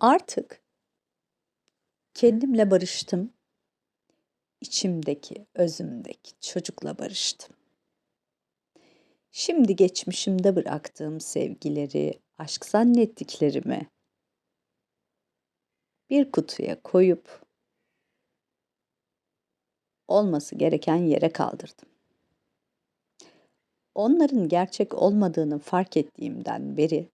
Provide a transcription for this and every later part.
Artık kendimle barıştım. İçimdeki, özümdeki çocukla barıştım. Şimdi geçmişimde bıraktığım sevgileri, aşk zannettiklerimi bir kutuya koyup olması gereken yere kaldırdım. Onların gerçek olmadığını fark ettiğimden beri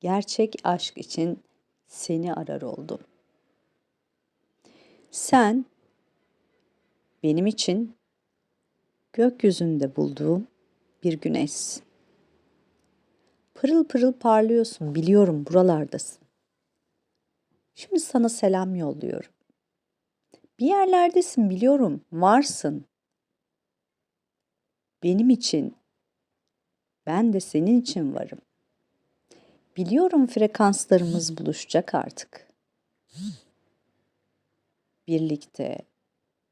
gerçek aşk için seni arar oldum. Sen benim için gökyüzünde bulduğum bir güneşsin. Pırıl pırıl parlıyorsun, biliyorum buralardasın. Şimdi sana selam yolluyorum. Bir yerlerdesin biliyorum, varsın. Benim için, ben de senin için varım. Biliyorum frekanslarımız buluşacak artık. Birlikte,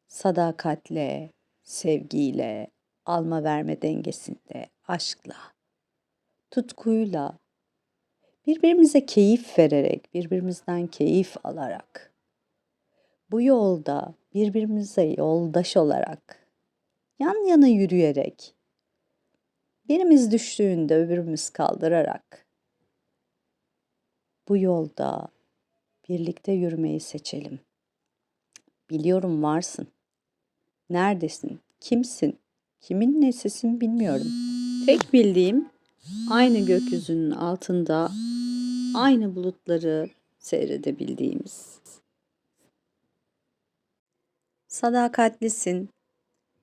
sadakatle, sevgiyle, alma verme dengesinde, aşkla, tutkuyla, birbirimize keyif vererek, birbirimizden keyif alarak, bu yolda birbirimize yoldaş olarak, yan yana yürüyerek, birimiz düştüğünde öbürümüz kaldırarak, bu yolda birlikte yürümeyi seçelim. Biliyorum varsın. Neredesin? Kimsin? Kimin nesisin bilmiyorum. Tek bildiğim aynı gökyüzünün altında aynı bulutları seyredebildiğimiz. Sadakatlisin,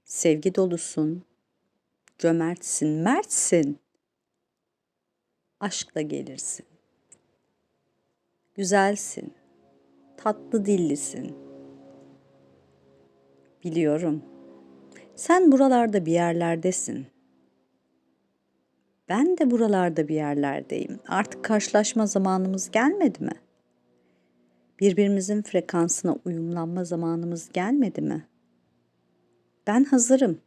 sevgi dolusun, cömertsin, mertsin. Aşkla gelirsin. Güzelsin, tatlı dillisin. Biliyorum. Sen buralarda bir yerlerdesin. Ben de buralarda bir yerlerdeyim. Artık karşılaşma zamanımız gelmedi mi? Birbirimizin frekansına uyumlanma zamanımız gelmedi mi? Ben hazırım.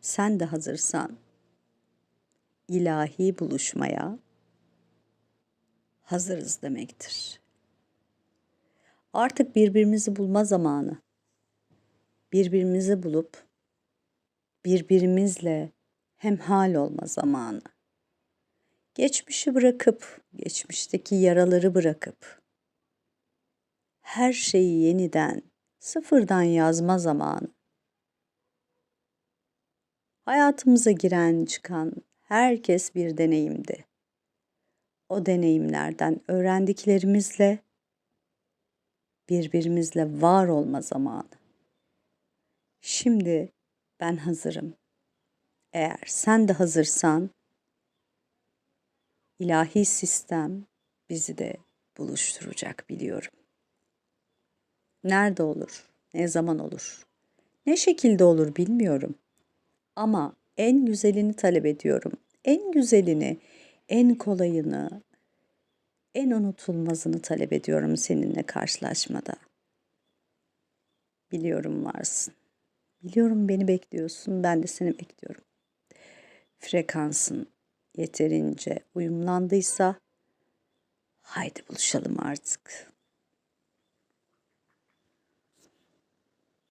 Sen de hazırsan ilahi buluşmaya hazırız demektir. Artık birbirimizi bulma zamanı. Birbirimizi bulup birbirimizle hemhal olma zamanı. Geçmişi bırakıp, geçmişteki yaraları bırakıp her şeyi yeniden, sıfırdan yazma zamanı. Hayatımıza giren, çıkan herkes bir deneyimdi. O deneyimlerden öğrendiklerimizle birbirimizle var olma zamanı. Şimdi ben hazırım. Eğer sen de hazırsan ilahi sistem bizi de buluşturacak biliyorum. Nerede olur? Ne zaman olur? Ne şekilde olur bilmiyorum. Ama en güzelini talep ediyorum. En güzelini, en kolayını, en unutulmazını talep ediyorum seninle karşılaşmada. Biliyorum varsın. Biliyorum beni bekliyorsun, ben de seni bekliyorum. Frekansın yeterince uyumlandıysa haydi buluşalım artık.